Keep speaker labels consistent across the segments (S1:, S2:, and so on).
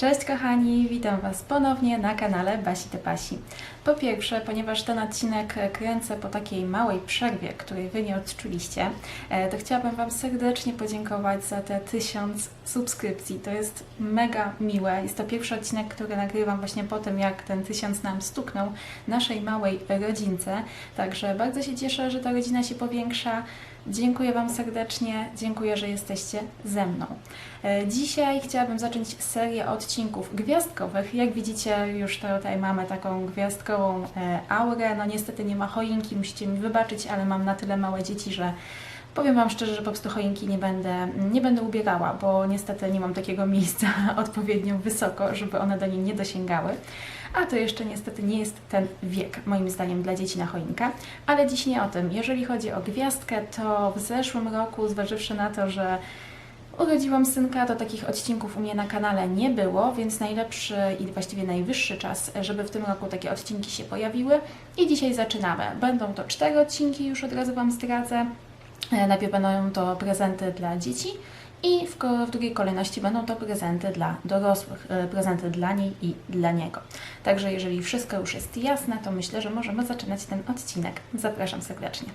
S1: Cześć kochani, witam Was ponownie na kanale Basi te Pasi. Po pierwsze, ponieważ ten odcinek kręcę po takiej małej przerwie, której Wy nie odczuliście, e, to chciałabym Wam serdecznie podziękować za te tysiąc subskrypcji. To jest mega miłe. Jest to pierwszy odcinek, który nagrywam właśnie po tym, jak ten tysiąc nam stuknął naszej małej rodzince. Także bardzo się cieszę, że ta rodzina się powiększa. Dziękuję Wam serdecznie, dziękuję, że jesteście ze mną. E, Dzisiaj chciałabym zacząć serię odcinków gwiazdkowych. Jak widzicie, już tutaj mamy taką gwiazdkową e, aurę. No niestety nie ma choinki, musicie mi wybaczyć, ale mam na tyle małe dzieci, że powiem Wam szczerze, że po prostu choinki nie będę, nie będę ubierała, bo niestety nie mam takiego miejsca odpowiednio wysoko, żeby one do niej nie dosięgały. A to jeszcze niestety nie jest ten wiek, moim zdaniem, dla dzieci na choinkę. Ale dziś nie o tym. Jeżeli chodzi o gwiazdkę, to w zeszłym roku, zważywszy na to, że urodziłam synka, to takich odcinków u mnie na kanale nie było, więc najlepszy i właściwie najwyższy czas, żeby w tym roku takie odcinki się pojawiły. I dzisiaj zaczynamy. Będą to cztery odcinki, już od razu Wam zdradzę. E, Najpierw będą to prezenty dla dzieci i w, w drugiej kolejności będą to prezenty dla dorosłych, e, prezenty dla niej i dla niego. Także jeżeli wszystko już jest jasne, to myślę, że możemy zaczynać ten odcinek. Zapraszam serdecznie.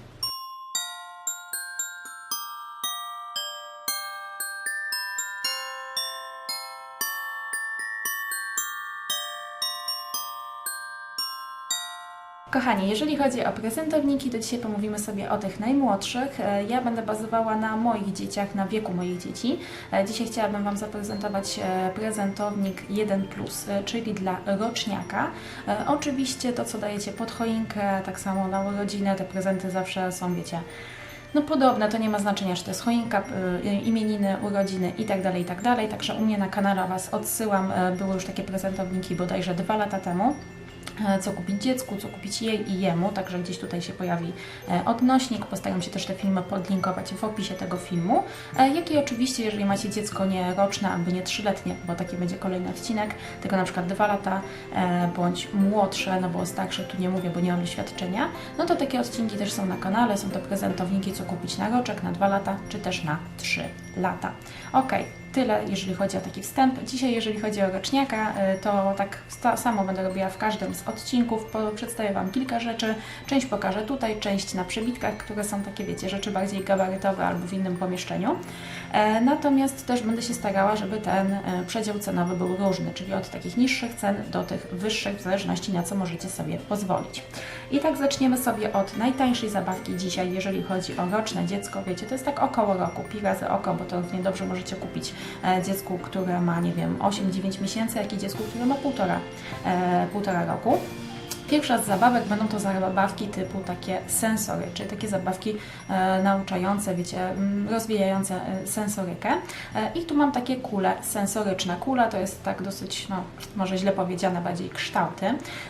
S1: Kochani, jeżeli chodzi o prezentowniki, to dzisiaj pomówimy sobie o tych najmłodszych. E, Ja będę bazowała na moich dzieciach, na wieku moich dzieci. E, Dzisiaj chciałabym Wam zaprezentować e, prezentownik 1, e, czyli dla roczniaka. Oczywiście to, co dajecie pod choinkę, tak samo na urodzinę, te prezenty zawsze są, wiecie, no podobne, to nie ma znaczenia, czy to jest choinka, imieniny, urodziny i tak dalej, i tak. Także u mnie na kanale Was odsyłam, były już takie prezentowniki bodajże dwa lata temu co kupić dziecku, co kupić jej i jemu, także gdzieś tutaj się pojawi e, odnośnik. Postaram się też te filmy podlinkować w opisie tego filmu. E, Jak i oczywiście, jeżeli macie dziecko nie roczne albo nie trzyletnie, bo taki będzie kolejny odcinek, tylko na przykład dwa lata e, bądź młodsze, no bo starsze tu nie mówię, bo nie mam doświadczenia, no to takie odcinki też są na kanale. Są to prezentowniki, co kupić na roczek, na dwa lata, czy też na trzy lata. Okej. Tyle, jeżeli chodzi o taki wstęp. Dzisiaj, jeżeli chodzi o roczniaka, y, to tak samo będę robiła w każdym z odcinków. Przedstawię Wam kilka rzeczy. Część pokażę tutaj, część na przebitkach, które są takie, wiecie, rzeczy bardziej gabarytowe albo w innym pomieszczeniu. E, natomiast też będę się starała, żeby ten e, przedział cenowy był różny, czyli od takich niższych cen do tych wyższych, w zależności na co możecie sobie pozwolić. I tak zaczniemy sobie od najtańszej zabawki dzisiaj, jeżeli chodzi o roczne dziecko. Wiecie, to jest tak około roku, pi razy oko, bo to równie dobrze możecie kupić e, dziecku, które ma, nie wiem, 8-9 miesięcy, jak i dziecku, które ma półtora, e, półtora roku. Pierwsza z zabawek będą to zabawki typu takie sensory, czyli takie zabawki e, nauczające, wiecie, mm, rozwijające e, sensorykę. E, I tu mam takie kule sensoryczne. Kula to jest tak dosyć, no może źle powiedziane, bardziej kształty.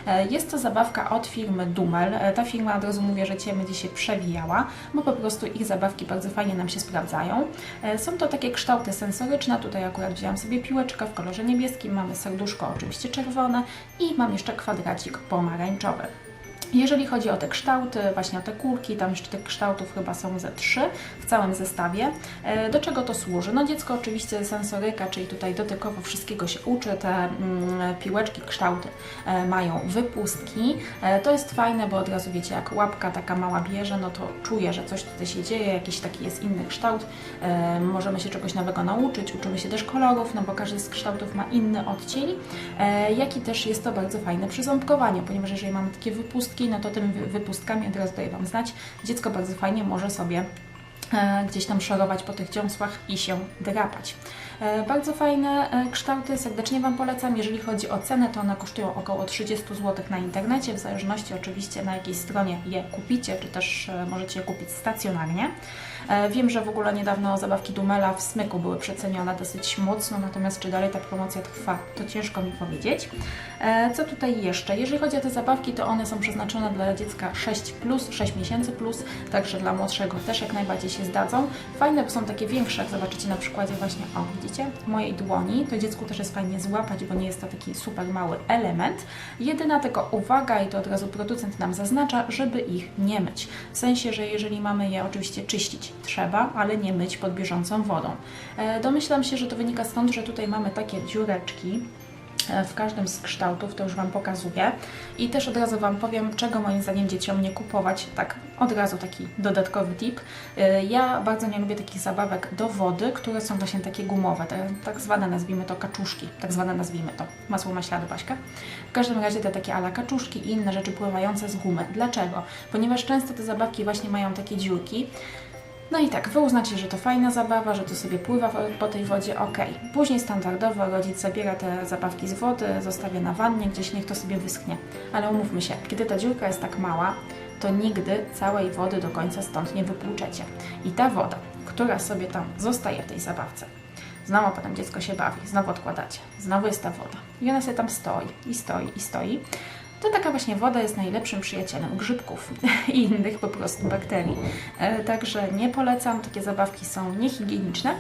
S1: E, jest to zabawka od firmy Dumel. E, ta firma od razu mówię, że Cię będzie się przewijała, bo po prostu ich zabawki bardzo fajnie nam się sprawdzają. E, są to takie kształty sensoryczne. Tutaj akurat wzięłam sobie piłeczkę w kolorze niebieskim, mamy serduszko oczywiście czerwone i mam jeszcze kwadracik pomarańczowy. in trouble. Jeżeli chodzi o te kształty, właśnie o te kulki, tam jeszcze tych kształtów chyba są ze trzy w całym zestawie. E, Do czego to służy? No dziecko oczywiście sensoryka, czyli tutaj dotykowo wszystkiego się uczy, te mm, piłeczki, kształty e, mają wypustki. E, To jest fajne, bo od razu wiecie, jak łapka taka mała bierze, no to czuje, że coś tutaj się dzieje, jakiś taki jest inny kształt. Możemy się czegoś nowego nauczyć, uczymy się też kolorów, no bo każdy z kształtów ma inny odcień. E, Jak i też jest to bardzo fajne przy ząbkowaniu, ponieważ jeżeli mamy takie wypustki, no to tymi wy- wypustkami od razu daję Wam znać, dziecko bardzo fajnie może sobie e, gdzieś tam szorować po tych dziąsłach i się drapać. E, Bardzo fajne e, kształty, serdecznie Wam polecam. Jeżeli chodzi o cenę, to one kosztują około 30 zł na internecie, w zależności oczywiście na jakiej stronie je kupicie, czy też e, możecie je kupić stacjonarnie. Wiem, że w ogóle niedawno zabawki Dumela w Smyku były przecenione dosyć mocno, natomiast czy dalej ta promocja trwa, to ciężko mi powiedzieć. Co tutaj jeszcze? Jeżeli chodzi o te zabawki, to one są przeznaczone dla dziecka 6, plus, 6 miesięcy, plus, także dla młodszego też jak najbardziej się zdadzą. Fajne, bo są takie większe, jak zobaczycie na przykładzie właśnie, o widzicie, mojej dłoni, to dziecku też jest fajnie złapać, bo nie jest to taki super mały element. Jedyna tylko uwaga, i to od razu producent nam zaznacza, żeby ich nie myć. W sensie, że jeżeli mamy je oczywiście czyścić, trzeba, ale nie myć pod bieżącą wodą. E, Domyślam się, że to wynika stąd, że tutaj mamy takie dziureczki, w każdym z kształtów, to już Wam pokazuję. I też od razu Wam powiem, czego moim zdaniem dzieciom nie kupować. Tak, od razu taki dodatkowy tip. E, Ja bardzo nie lubię takich zabawek do wody, które są właśnie takie gumowe, te, tak zwane nazwijmy to kaczuszki, tak zwane nazwijmy to, masło maślane Baśka. W każdym razie te takie ala kaczuszki i inne rzeczy pływające z gumy. Dlaczego? Ponieważ często te zabawki właśnie mają takie dziurki, no i tak, wy uznacie, że to fajna zabawa, że to sobie pływa po tej wodzie, ok. Później standardowo rodzic zabiera te zabawki z wody, zostawia na wannie, gdzieś niech to sobie wyschnie. Ale umówmy się, kiedy ta dziurka jest tak mała, to nigdy całej wody do końca stąd nie wypłuczecie. I ta woda, która sobie tam zostaje w tej zabawce, znowu potem dziecko się bawi, znowu odkładacie, znowu jest ta woda. I ona sobie tam stoi, i stoi, i stoi. To taka właśnie woda jest najlepszym przyjacielem grzybków i innych po prostu bakterii. E, Także nie polecam, takie zabawki są niehigieniczne.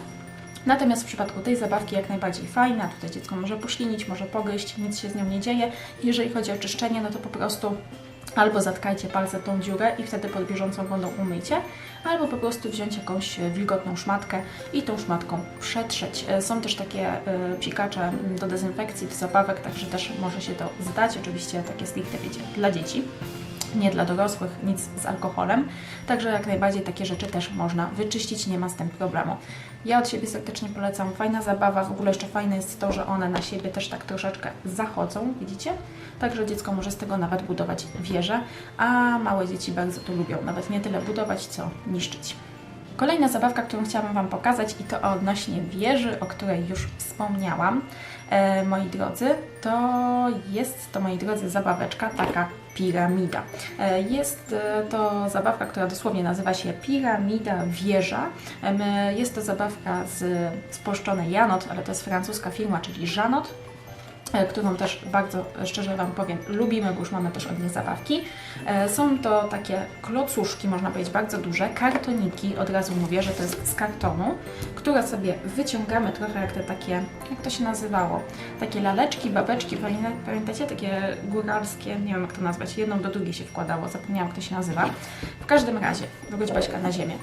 S1: Natomiast w przypadku tej zabawki jak najbardziej fajna, tutaj dziecko może poślinić, może pogryźć, nic się z nią nie dzieje. Jeżeli chodzi o czyszczenie, no to po prostu albo zatkajcie palce tą dziurę i wtedy pod bieżącą wodą umyjcie, albo po prostu wziąć jakąś e, wilgotną szmatkę i tą szmatką przetrzeć. E, Są też takie e, psikacze do dezynfekcji, do zabawek, także też może się to zdać. Oczywiście takie stricte wiecie, dla dzieci nie dla dorosłych, nic z alkoholem. Także jak najbardziej takie rzeczy też można wyczyścić, nie ma z tym problemu. Ja od siebie serdecznie polecam. Fajna zabawa, w ogóle jeszcze fajne jest to, że one na siebie też tak troszeczkę zachodzą, widzicie? Także dziecko może z tego nawet budować wieżę, a małe dzieci bardzo to lubią. Nawet nie tyle budować, co niszczyć. Kolejna zabawka, którą chciałabym Wam pokazać i to odnośnie wieży, o której już wspomniałam, e, moi drodzy, to jest to, moi drodzy, zabaweczka taka piramida. E, Jest e, to zabawka, która dosłownie nazywa się piramida wieża. Em, Jest to zabawka z spolszczonej Janot, ale to jest francuska firma, czyli Janot e, którą też bardzo szczerze Wam powiem, lubimy, bo już mamy też od nich zabawki. E, Są to takie klocuszki, można powiedzieć bardzo duże, kartoniki, od razu mówię, że to jest z kartonu, które sobie wyciągamy trochę jak te takie, jak to się nazywało, takie laleczki, babeczki, pamię- pamiętacie, takie góralskie, nie wiem jak to nazwać, jedną do drugiej się wkładało, zapomniałam jak to się nazywa. W każdym razie, wróć Baśka na ziemię.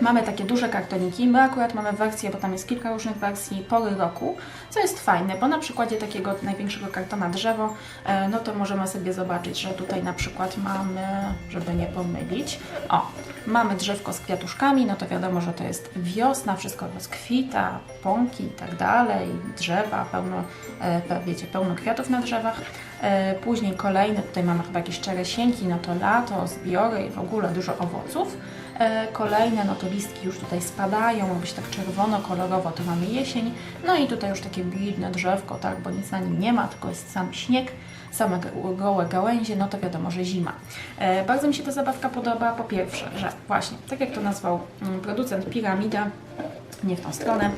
S1: Mamy takie duże kartoniki. My akurat mamy wersję, bo tam jest kilka różnych wersji pory roku, co jest fajne, bo na przykładzie takiego największego kartona drzewo, e, no to możemy sobie zobaczyć, że tutaj na przykład mamy, żeby nie pomylić, o, mamy drzewko z kwiatuszkami, no to wiadomo, że to jest wiosna, wszystko rozkwita, pąki i tak dalej, drzewa, pełno, e, wiecie, pełno kwiatów na drzewach. E, Później kolejne, tutaj mamy chyba jakieś czeresieńki, no to lato, zbiory i w ogóle dużo owoców. E, Kolejne, no to listki już tutaj spadają, ma być tak czerwono-kolorowo, to mamy jesień. No i tutaj już takie bidne drzewko, tak, bo nic na nim nie ma, tylko jest sam śnieg, same gołe gałęzie, no to wiadomo, że zima. E, Bardzo mi się ta zabawka podoba, po pierwsze, że właśnie, tak jak to nazwał mm, producent Piramida, nie w tą stronę.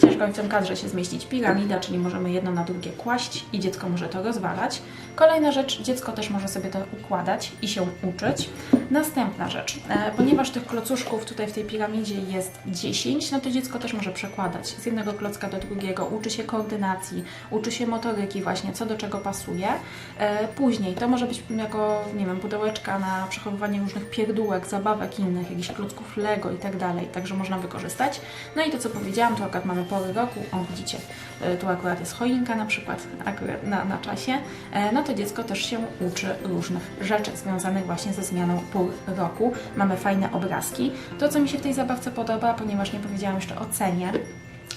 S1: Ciężko w tym kadrze się zmieścić piramida, czyli możemy jedno na drugie kłaść i dziecko może to rozwalać. Kolejna rzecz, dziecko też może sobie to układać i się uczyć. Następna rzecz, e, ponieważ tych klocuszków tutaj w tej piramidzie jest 10, no to dziecko też może przekładać z jednego klocka do drugiego, uczy się koordynacji, uczy się motoryki właśnie, co do czego pasuje. E, Później to może być jako, nie wiem, pudełeczka na przechowywanie różnych pierdółek, zabawek innych, jakichś klocków Lego i tak dalej, także można wykorzystać. No i to, co powiedziałam, to akurat mamy pory roku, o widzicie, e, tu akurat jest choinka na przykład akurat na, na czasie, E, no to dziecko też się uczy różnych rzeczy związanych właśnie ze zmianą pór roku. Mamy fajne obrazki. To, co mi się w tej zabawce podoba, ponieważ nie powiedziałam jeszcze o cenie,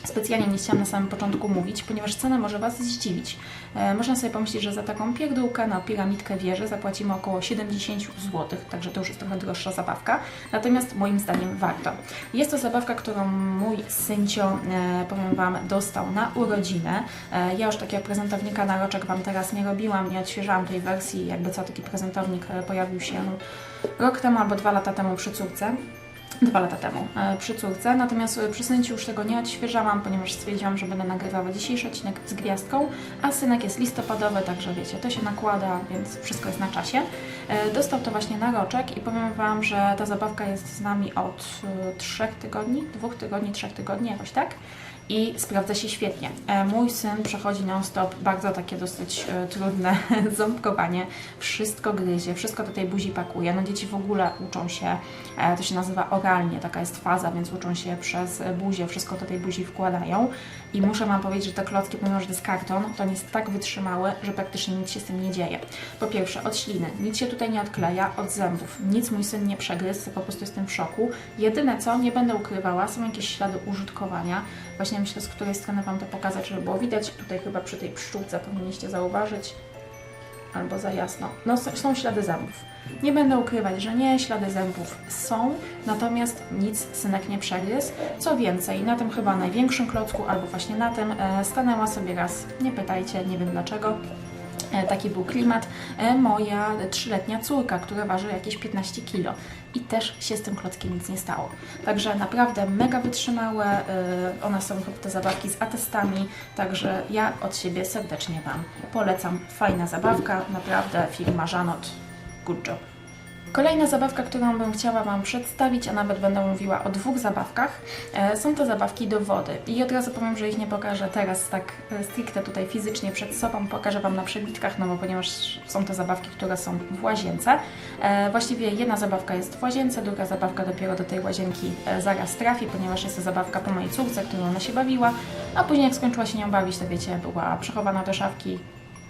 S1: Specjalnie nie chciałam na samym początku mówić, ponieważ cena może Was zdziwić. E, można sobie pomyśleć, że za taką pierdółkę na piramidkę wieży zapłacimy około 70 zł, także to już jest trochę droższa zabawka. Natomiast moim zdaniem warto. Jest to zabawka, którą mój syncio, e, powiem Wam, dostał na urodziny. E, ja już takiego prezentownika na roczek Wam teraz nie robiłam, nie odświeżałam tej wersji, jakby co taki prezentownik pojawił się rok temu albo dwa lata temu przy córce dwa lata temu e, przy córce, natomiast e, przy już tego nie odświeżałam, ponieważ stwierdziłam, że będę nagrywała dzisiejszy odcinek z gwiazdką, a synek jest listopadowy, także wiecie, to się nakłada, więc wszystko jest na czasie. E, Dostał to właśnie na roczek i powiem Wam, że ta zabawka jest z nami od trzech tygodni, dwóch tygodni, trzech tygodni, jakoś tak. i sprawdza się świetnie. Mój syn przechodzi non-stop bardzo takie dosyć trudne ząbkowanie. Wszystko gryzie, wszystko do tej buzi pakuje. No dzieci w ogóle uczą się, to się nazywa oralnie, taka jest faza, więc uczą się przez buzię, wszystko do tej buzi wkładają. I muszę Wam powiedzieć, że te klocki, pomimo że to jest karton, to on jest tak wytrzymały, że praktycznie nic się z tym nie dzieje. Po pierwsze, od śliny, nic się tutaj nie odkleja, od zębów, nic mój syn nie przegryzł, po prostu jestem w szoku. Jedyne co, nie będę ukrywała, są jakieś ślady użytkowania. Właśnie myślę, z której strony Wam to pokazać, żeby było widać. Tutaj chyba przy tej pszczółce powinniście zauważyć, albo za jasno. No są, ślady zębów. Nie będę ukrywać, że nie, ślady zębów są, natomiast nic synek nie przegryzł. Co więcej, na tym chyba największym klocku, albo właśnie na tym, e, stanęła sobie raz, nie pytajcie, nie wiem dlaczego, Taki był klimat. E, Moja trzyletnia córka, która waży jakieś 15 kg i też się z tym klockiem nic nie stało. Także naprawdę mega wytrzymałe. e, One są te zabawki z atestami, także ja od siebie serdecznie Wam polecam. Fajna zabawka, naprawdę firma Żanot. Good job. Kolejna zabawka, którą bym chciała Wam przedstawić, a nawet będę mówiła o dwóch zabawkach, e, są to zabawki do wody. I od razu powiem, że ich nie pokażę teraz tak e, stricte tutaj fizycznie przed sobą, pokażę Wam na przebitkach, no bo ponieważ są to zabawki, które są w łazience. E, Właściwie jedna zabawka jest w łazience, druga zabawka dopiero do tej łazienki zaraz trafi, ponieważ jest to zabawka po mojej córce, którą ona się bawiła, a później jak skończyła się nią bawić, to wiecie, była przechowana do szafki,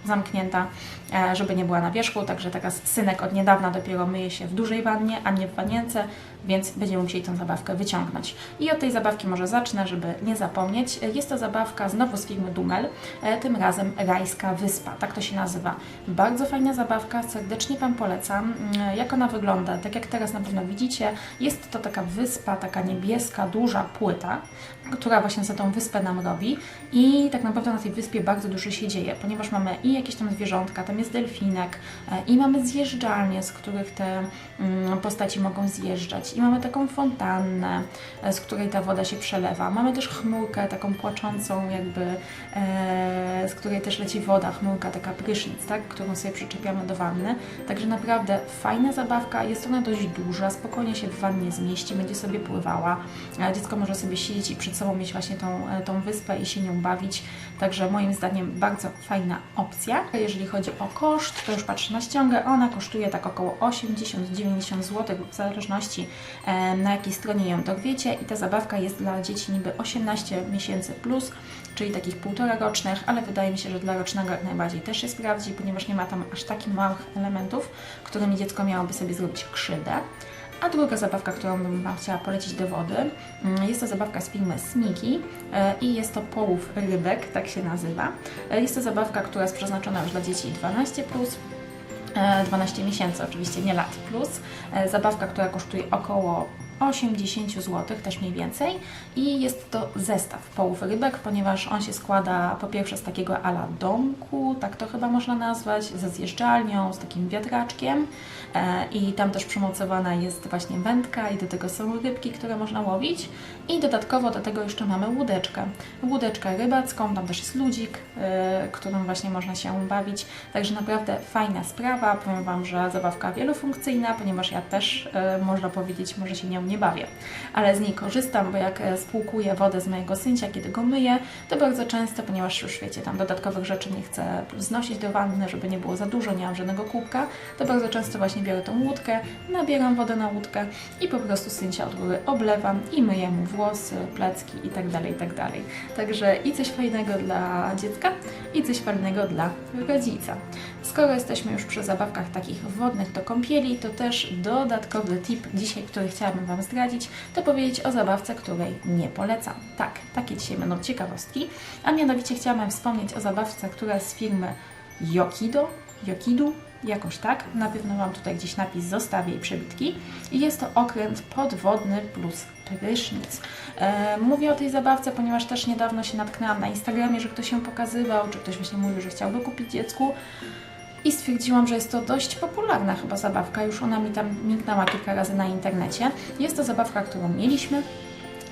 S1: zamknięta, e, żeby nie była na wierzchu, także teraz synek od niedawna dopiero myje się w dużej wannie, a nie w wanience, więc będziemy musieli tę zabawkę wyciągnąć. I od tej zabawki może zacznę, żeby nie zapomnieć. Jest to zabawka znowu z firmy Dumel, e, tym razem Rajska Wyspa, tak to się nazywa. Bardzo fajna zabawka, serdecznie Wam polecam. Mm, Jak ona wygląda? Tak jak teraz na pewno widzicie, jest to taka wyspa, taka niebieska, duża płyta, która właśnie za tą wyspę nam robi i tak naprawdę na tej wyspie bardzo dużo się dzieje, ponieważ mamy i jakieś tam zwierzątka, tam jest delfinek e, i mamy zjeżdżalnie, z których te mm, postaci mogą zjeżdżać i mamy taką fontannę, e, z której ta woda się przelewa. Mamy też chmurkę taką płaczącą jakby, e, z której też leci woda, chmurka taka prysznic, tak, którą sobie przyczepiamy do wanny. Także naprawdę fajna zabawka, jest ona dość duża, spokojnie się w wannie zmieści, będzie sobie pływała. Dziecko może sobie siedzieć i przed sobą mieć właśnie tą, e, tą wyspę i się nią bawić. Także moim zdaniem bardzo fajna opcja. Jeżeli chodzi o koszt, to już patrzę na ściągę. Ona kosztuje tak około 80-90 zł, w zależności na jakiej stronie ją dorwiecie. I ta zabawka jest dla dzieci niby 18 miesięcy plus, czyli takich półtora rocznych, ale wydaje mi się, że dla rocznego jak najbardziej też się sprawdzi, ponieważ nie ma tam aż takich małych elementów, którymi dziecko miałoby sobie zrobić krzywdę. A druga zabawka, którą bym Wam chciała polecić do wody, mm, jest to zabawka z firmy Smiki e, i jest to połów rybek, tak się nazywa. E, Jest to zabawka, która jest przeznaczona już dla dzieci 12+, plus, 12 miesięcy oczywiście, nie lat plus. E, Zabawka, która kosztuje około 80 zł, też mniej więcej. I jest to zestaw połów rybek, ponieważ on się składa po pierwsze z takiego ala domku, tak to chyba można nazwać, ze zjeżdżalnią, z takim wiatraczkiem. E, I tam też przymocowana jest właśnie wędka i do tego są rybki, które można łowić. I dodatkowo do tego jeszcze mamy łódeczkę. Łódeczkę rybacką, tam też jest ludzik, e, którym właśnie można się bawić. Także naprawdę fajna sprawa. Powiem Wam, że zabawka wielofunkcyjna, ponieważ ja też, e, można powiedzieć, może się nią nie bawię. Ale z niej korzystam, bo jak e, spłukuję wodę z mojego syncia, kiedy go myję, to bardzo często, ponieważ już wiecie, tam dodatkowych rzeczy nie chcę znosić do wanny, żeby nie było za dużo, nie mam żadnego kubka, to bardzo często właśnie biorę tą łódkę, nabieram wodę na łódkę i po prostu syncia od góry oblewam i myję mu włosy, plecki itd., itd. Także i coś fajnego dla dziecka, i coś fajnego dla rodzica. Skoro jesteśmy już przy zabawkach takich wodnych do kąpieli, to też dodatkowy tip dzisiaj, który chciałabym Wam zdradzić, to powiedzieć o zabawce, której nie polecam. Tak, takie dzisiaj będą ciekawostki, a mianowicie chciałabym wspomnieć o zabawce, która z firmy Yokido, Yokidu, jakoś tak. Na pewno Wam tutaj gdzieś napis zostawię i przebitki. I jest to okręt podwodny plus prysznic. E, mówię o tej zabawce, ponieważ też niedawno się natknęłam na Instagramie, że ktoś ją pokazywał, czy ktoś właśnie mówił, że chciałby kupić dziecku. I stwierdziłam, że jest to dość popularna chyba zabawka. Już ona mi tam mignęła kilka razy na internecie. Jest to zabawka, którą mieliśmy.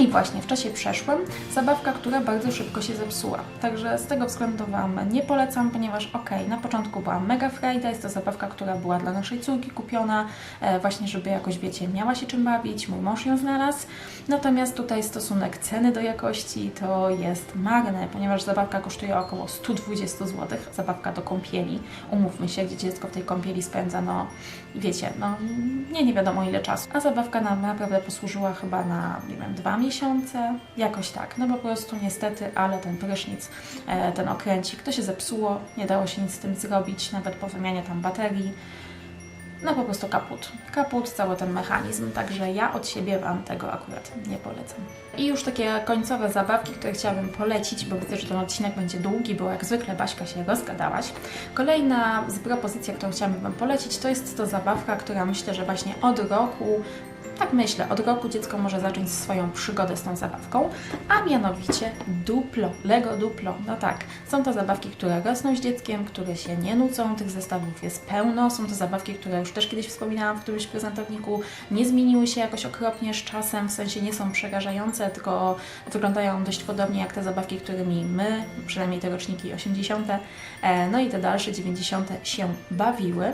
S1: I właśnie w czasie przeszłym zabawka, która bardzo szybko się zepsuła. Także z tego względu Wam nie polecam, ponieważ ok, na początku była mega frajda, jest to zabawka, która była dla naszej córki kupiona, e, właśnie żeby jakoś, wiecie, miała się czym bawić, mój mąż ją znalazł. Natomiast tutaj stosunek ceny do jakości to jest marny, ponieważ zabawka kosztuje około 120 zł, zabawka do kąpieli. Umówmy się, gdzie dziecko w tej kąpieli spędza, no wiecie, no nie, nie wiadomo ile czasu. A zabawka nam naprawdę posłużyła chyba na, nie wiem, dwa miesiące, jakoś tak. No po prostu niestety, ale ten prysznic, e, ten okręcik, to się zepsuło, nie dało się nic z tym zrobić, nawet po wymianie tam baterii. No po prostu kaput. Kaput, cały ten mechanizm, także ja od siebie Wam tego akurat nie polecam. I już takie końcowe zabawki, które chciałabym polecić, bo widzę, że ten odcinek będzie długi, bo jak zwykle Baśka się rozgadałaś. Kolejna z propozycji, którą chciałabym Wam polecić, to jest to zabawka, która myślę, że właśnie od roku tak myślę, od roku dziecko może zacząć swoją przygodę z tą zabawką, a mianowicie Duplo, Lego Duplo. No tak, są to zabawki, które rosną z dzieckiem, które się nie nucą, tych zestawów jest pełno. Są to zabawki, które już też kiedyś wspominałam w którymś prezentowniku, nie zmieniły się jakoś okropnie z czasem, w sensie nie są przerażające, tylko wyglądają dość podobnie jak te zabawki, którymi my, przynajmniej te roczniki 80., e, no i te dalsze 90. się bawiły.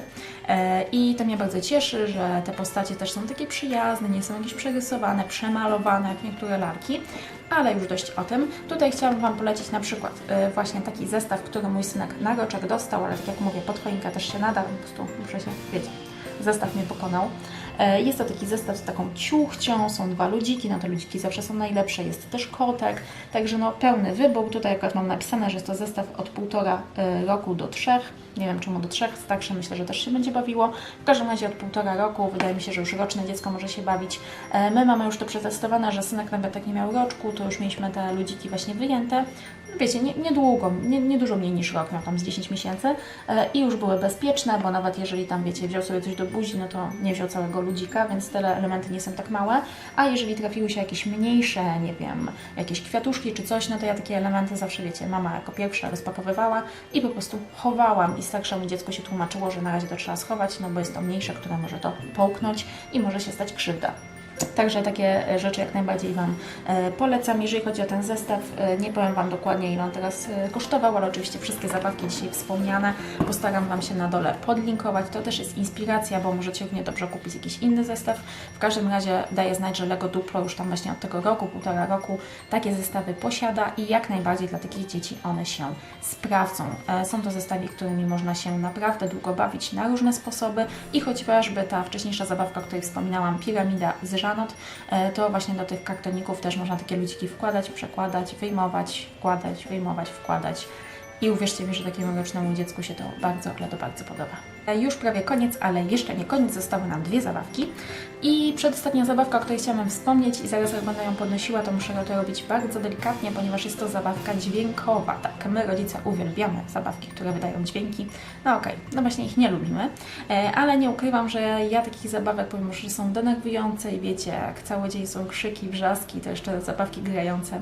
S1: E, I to mnie bardzo cieszy, że te postacie też są takie przyjazne, nie są jakieś przerysowane, przemalowane jak niektóre lalki, ale już dość o tym. Tutaj chciałabym Wam polecić na przykład e, właśnie taki zestaw, który mój synek na roczek dostał, ale tak jak mówię, pod choinkę też się nada, po prostu muszę się, wiecie, zestaw mnie pokonał. E, Jest to taki zestaw z taką ciuchcią, są dwa ludziki, no te ludziki zawsze są najlepsze, jest też kotek, także no pełny wybór. Tutaj akurat mam napisane, że jest to zestaw od półtora e, roku do trzech. Nie wiem czemu do trzech, starsze myślę, że też się będzie bawiło. W każdym razie od półtora roku, wydaje mi się, że już roczne dziecko może się bawić. E, My mamy już to przetestowane, że synek nawet tak nie miał roczku, to już mieliśmy te ludziki właśnie wyjęte. Wiecie, nie- niedługo, nie, nie dużo mniej niż rok, miał tam z 10 miesięcy i już były bezpieczne, bo nawet jeżeli tam, wiecie, wziął sobie coś do buzi, no to nie wziął całego ludzika, więc te elementy nie są tak małe. A jeżeli trafiły się jakieś mniejsze, nie wiem, jakieś kwiatuszki czy coś, no to ja takie elementy zawsze, wiecie, mama jako pierwsza rozpakowywała i po prostu chowałam i starszemu dziecku się tłumaczyło, że na razie to trzeba schować, no bo jest to mniejsze, które może to połknąć i może się stać krzywda. Także takie e, rzeczy jak najbardziej Wam e, polecam. Jeżeli chodzi o ten zestaw, e, nie powiem Wam dokładnie ile on teraz kosztował, ale oczywiście wszystkie zabawki dzisiaj wspomniane postaram Wam się na dole podlinkować. To też jest inspiracja, bo możecie równie dobrze kupić jakiś inny zestaw. W każdym razie daję znać, że Lego Duplo już tam właśnie od tego roku, półtora roku takie zestawy posiada i jak najbardziej dla takich dzieci one się sprawdzą. Są to zestawy, którymi można się naprawdę długo bawić na różne sposoby i chociażby ta wcześniejsza zabawka, o której wspominałam, piramida z Żanot, e, to właśnie do tych kartoników też można takie ludziki wkładać, przekładać, wyjmować, wkładać, wyjmować, wkładać. I uwierzcie mi, że takiemu rocznemu dziecku się to bardzo, ale to bardzo podoba. Już prawie koniec, ale jeszcze nie koniec. Zostały nam dwie zabawki. I przedostatnia zabawka, o której chciałam wspomnieć i zaraz jak będę ją podnosiła, to muszę to robić bardzo delikatnie, ponieważ jest to zabawka dźwiękowa. Tak, my rodzice uwielbiamy zabawki, które wydają dźwięki. No okej, no właśnie ich nie lubimy, e, ale nie ukrywam, że ja takich zabawek, pomimo że są denerwujące i wiecie, jak cały dzień są krzyki, wrzaski, to jeszcze zabawki grające.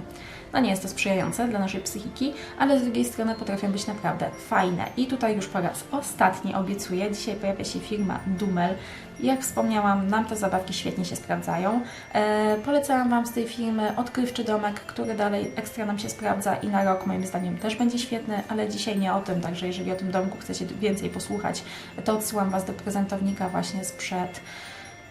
S1: No nie jest to sprzyjające dla naszej psychiki, ale z drugiej strony potrafią być naprawdę fajne. I tutaj już po raz ostatni obiecuję, dzisiaj pojawia się firma Dumel. Jak wspomniałam, nam te zabawki świetnie się sprawdzają. E, polecałam Wam z tej firmy odkrywczy domek, który dalej ekstra nam się sprawdza i na rok moim zdaniem też będzie świetny, ale dzisiaj nie o tym, także jeżeli o tym domku chcecie więcej posłuchać, to odsyłam Was do prezentownika właśnie sprzed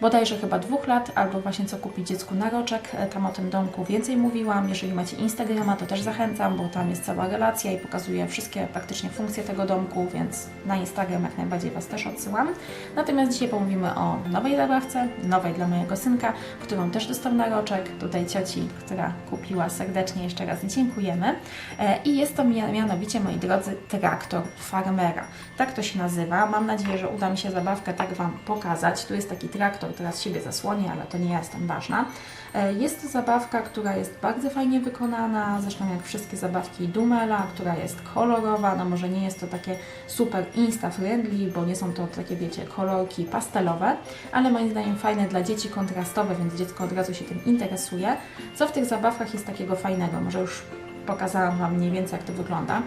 S1: bodajże chyba dwóch lat, albo właśnie co kupić dziecku na roczek. E, Tam o tym domku więcej mówiłam. Jeżeli macie Instagrama, to też zachęcam, bo tam jest cała relacja i pokazuje wszystkie praktycznie funkcje tego domku, więc na Instagram jak najbardziej Was też odsyłam. Natomiast dzisiaj pomówimy o nowej zabawce, nowej dla mojego synka, którą też dostał na roczek. Tutaj cioci, która kupiła serdecznie, jeszcze raz dziękujemy. E, I jest to mia- mianowicie, moi drodzy, traktor farmera. Tak to się nazywa. Mam nadzieję, że uda mi się zabawkę tak Wam pokazać. Tu jest taki traktor, teraz siebie zasłonię, ale to nie ja jestem ważna. E, Jest to zabawka, która jest bardzo fajnie wykonana, zresztą jak wszystkie zabawki Dumela, która jest kolorowa, no może nie jest to takie super insta-friendly, bo nie są to takie, wiecie, kolorki pastelowe, ale moim zdaniem fajne dla dzieci, kontrastowe, więc dziecko od razu się tym interesuje. Co w tych zabawkach jest takiego fajnego? Może już Pokazałam Wam mniej więcej, jak to wygląda.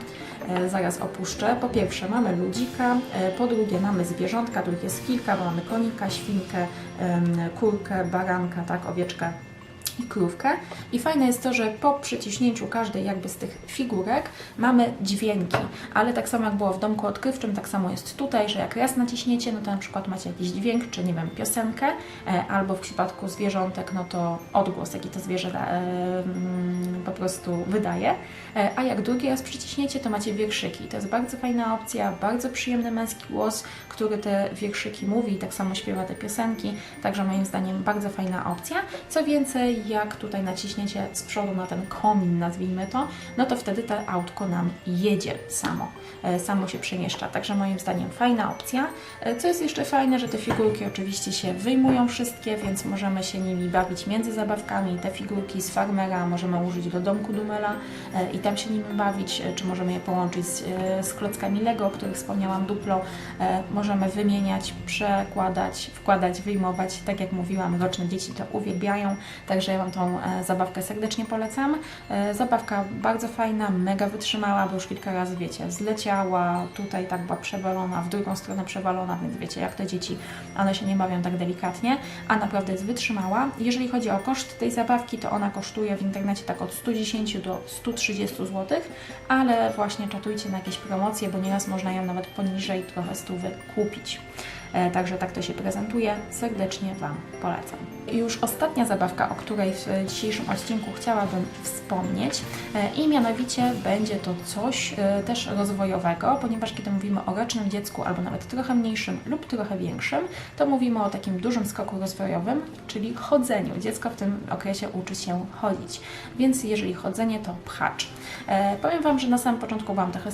S1: E, zaraz opuszczę. Po pierwsze mamy ludzika, e, po drugie mamy zwierzątka, których jest kilka, bo mamy konika, świnkę, kurkę, baranka, tak, owieczkę i krówkę. I fajne jest to, że po przyciśnięciu każdej jakby z tych figurek mamy dźwięki, ale tak samo jak było w domku odkrywczym, tak samo jest tutaj, że jak raz naciśniecie, no to na przykład macie jakiś dźwięk, czy nie wiem, piosenkę, e, albo w przypadku zwierzątek, no to odgłos, jaki to zwierzę e, mm, po prostu wydaje. E, A jak drugi raz przyciśniecie, to macie wierszyki. To jest bardzo fajna opcja, bardzo przyjemny męski głos, który te wierszyki mówi i tak samo śpiewa te piosenki. Także moim zdaniem bardzo fajna opcja. Co więcej, jak tutaj naciśniecie z przodu na ten komin, nazwijmy to, no to wtedy to autko nam jedzie samo. E, Samo się przemieszcza. Także moim zdaniem fajna opcja. E, Co jest jeszcze fajne, że te figurki oczywiście się wyjmują wszystkie, więc możemy się nimi bawić między zabawkami. Te figurki z farmera możemy użyć do domku Dumela e, i tam się nimi bawić, czy możemy je połączyć z, z klockami Lego, o których wspomniałam, Duplo. Możemy wymieniać, przekładać, wkładać, wyjmować. Tak jak mówiłam, roczne dzieci to uwielbiają, także ja Wam tą e, zabawkę serdecznie polecam. E, Zabawka bardzo fajna, mega wytrzymała, bo już kilka razy, wiecie, zleciała, tutaj tak była przewalona, w drugą stronę przewalona, więc wiecie, jak te dzieci, one się nie bawią tak delikatnie, a naprawdę jest wytrzymała. Jeżeli chodzi o koszt tej zabawki, to ona kosztuje w internecie tak od 110 do 130 zł, ale właśnie czatujcie na jakieś promocje, bo nieraz można ją nawet poniżej trochę stówy kupić. E, Także tak to się prezentuje. Serdecznie Wam polecam. Już ostatnia zabawka, o której w dzisiejszym odcinku chciałabym wspomnieć e, i mianowicie będzie to coś e, też rozwojowego, ponieważ kiedy mówimy o rocznym dziecku albo nawet trochę mniejszym lub trochę większym, to mówimy o takim dużym skoku rozwojowym, czyli chodzeniu. Dziecko w tym okresie uczy się chodzić, więc jeżeli chodzenie, to pchacz. Powiem Wam, że na samym początku byłam trochę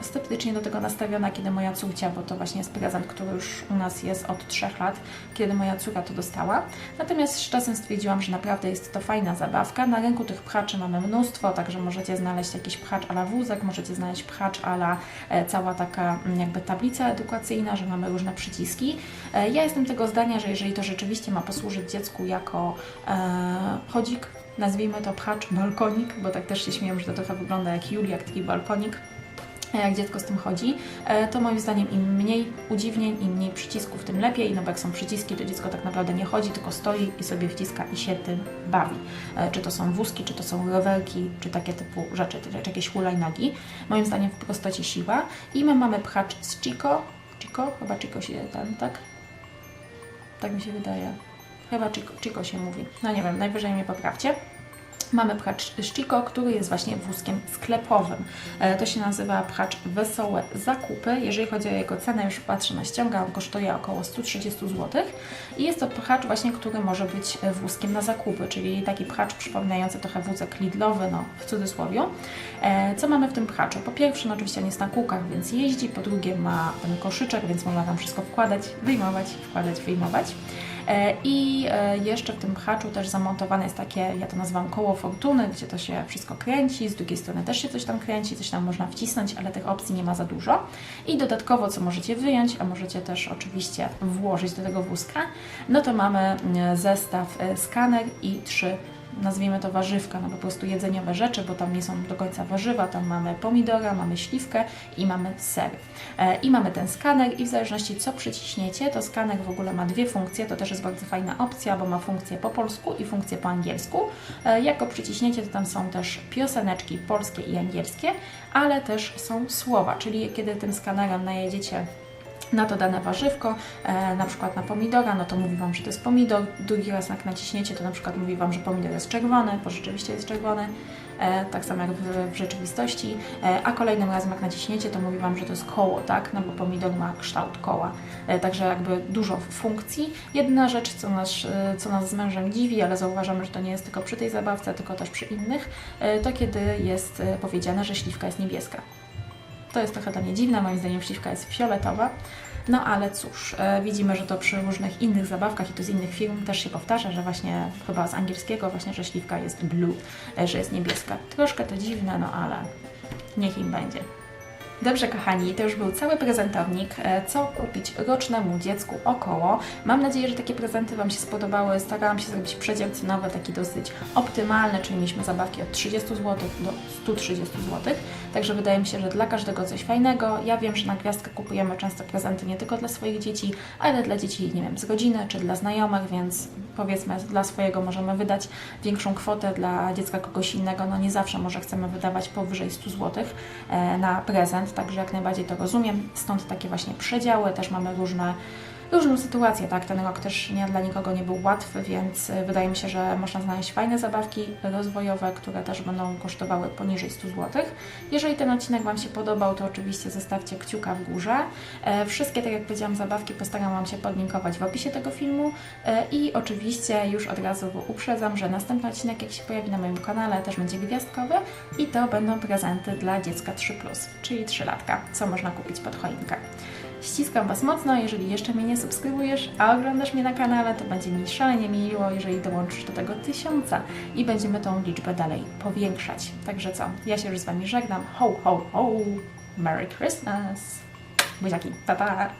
S1: sceptycznie do tego nastawiona, kiedy moja córcia, bo to właśnie jest prezent, który już u nas jest od 3 lat, kiedy moja córka to dostała. Natomiast z czasem stwierdziłam, że naprawdę jest to fajna zabawka. Na rynku tych pchaczy mamy mnóstwo, także możecie znaleźć jakiś pchacz ala wózek, możecie znaleźć pchacz ala e, cała taka mm, jakby tablica edukacyjna, że mamy różne przyciski. E, ja jestem tego zdania, że jeżeli to rzeczywiście ma posłużyć dziecku jako e, chodzik, nazwijmy to pchacz, balkonik, bo tak też się śmieję, że to trochę wygląda jak Julia, jak taki balkonik, jak dziecko z tym chodzi, e, to moim zdaniem im mniej udziwnień, im mniej przycisków, tym lepiej, no bo jak są przyciski, to dziecko tak naprawdę nie chodzi, tylko stoi i sobie wciska i się tym bawi. E, Czy to są wózki, czy to są rowerki, czy takie typu rzeczy, czy jakieś hulajnogi. Moim zdaniem w prostocie siła. I my mamy pchacz z Chico, Chico? Chyba Chico się ten, tak? Tak mi się wydaje. Chyba Chico, Chico się mówi. No nie wiem, najwyżej mnie poprawcie. Mamy pchacz Szczyko, który jest właśnie wózkiem sklepowym. E, To się nazywa pchacz Wesołe Zakupy. Jeżeli chodzi o jego cenę, już patrzę na ściąga, on kosztuje około 130 zł. I jest to pchacz właśnie, który może być e, wózkiem na zakupy, czyli taki pchacz przypominający trochę wózek lidlowy, no w cudzysłowie. E, Co mamy w tym pchaczu? Po pierwsze, no oczywiście on jest na kółkach, więc jeździ. Po drugie, ma koszyczek, więc można tam wszystko wkładać, wyjmować, wkładać, wyjmować. E, I e, jeszcze w tym pchaczu też zamontowane jest takie, ja to nazywam koło fortuny, gdzie to się wszystko kręci, z drugiej strony też się coś tam kręci, coś tam można wcisnąć, ale tych opcji nie ma za dużo. I dodatkowo, co możecie wyjąć, a możecie też oczywiście włożyć do tego wózka, no to mamy mm, zestaw e, skaner i trzy nazwijmy to warzywka, no po prostu jedzeniowe rzeczy, bo tam nie są do końca warzywa, tam mamy pomidora, mamy śliwkę i mamy ser. E, I mamy ten skaner i w zależności co przyciśniecie, to skaner w ogóle ma dwie funkcje, to też jest bardzo fajna opcja, bo ma funkcję po polsku i funkcję po angielsku. E, Jak go przyciśniecie, to tam są też pioseneczki polskie i angielskie, ale też są słowa, czyli kiedy tym skanerem najedziecie na to dane warzywko, e, na przykład na pomidora, no to mówi Wam, że to jest pomidor. Drugi raz jak naciśniecie, to na przykład mówi Wam, że pomidor jest czerwony, bo rzeczywiście jest czerwony, e, tak samo jak w, w rzeczywistości. E, a kolejnym razem jak naciśniecie, to mówi Wam, że to jest koło, tak? No bo pomidor ma kształt koła. E, także jakby dużo funkcji. Jedna rzecz, co nas, e, co nas z mężem dziwi, ale zauważamy, że to nie jest tylko przy tej zabawce, tylko też przy innych, e, to kiedy jest e, powiedziane, że śliwka jest niebieska. To jest trochę dla mnie dziwne, moim zdaniem śliwka jest fioletowa. No ale cóż, e, widzimy, że to przy różnych innych zabawkach i to z innych firm też się powtarza, że właśnie chyba z angielskiego właśnie, że śliwka jest blue, e, że jest niebieska. Troszkę to dziwne, no ale niech im będzie. Dobrze, kochani, to już był cały prezentownik, e, co kupić rocznemu dziecku około. Mam nadzieję, że takie prezenty Wam się spodobały. Starałam się zrobić przedział cenowy taki dosyć optymalny, czyli mieliśmy zabawki od 30 zł do 130 zł. Także wydaje mi się, że dla każdego coś fajnego. Ja wiem, że na gwiazdkę kupujemy często prezenty nie tylko dla swoich dzieci, ale dla dzieci, nie wiem, z rodziny czy dla znajomych, więc powiedzmy dla swojego możemy wydać większą kwotę, dla dziecka kogoś innego, no nie zawsze może chcemy wydawać powyżej 100 zł e, na prezent, także jak najbardziej to rozumiem. Stąd takie właśnie przedziały, też mamy różne różną sytuację, tak? Ten rok też nie dla nikogo nie był łatwy, więc y, wydaje mi się, że można znaleźć fajne zabawki rozwojowe, które też będą kosztowały poniżej 100 zł. Jeżeli ten odcinek Wam się podobał, to oczywiście zostawcie kciuka w górze. E, Wszystkie, tak jak powiedziałam, zabawki postaram Wam się podlinkować w opisie tego filmu E, i oczywiście już od razu uprzedzam, że następny odcinek, jak się pojawi na moim kanale, też będzie gwiazdkowy i to będą prezenty dla dziecka 3+, czyli 3 latka, co można kupić pod choinkę. Ściskam Was mocno, jeżeli jeszcze mnie nie subskrybujesz, a oglądasz mnie na kanale, to będzie mi szalenie miło, jeżeli dołączysz do tego tysiąca i będziemy tą liczbę dalej powiększać. Także co, ja się już z Wami żegnam. Ho, ho, ho! Merry Christmas! Buziaki, pa, pa!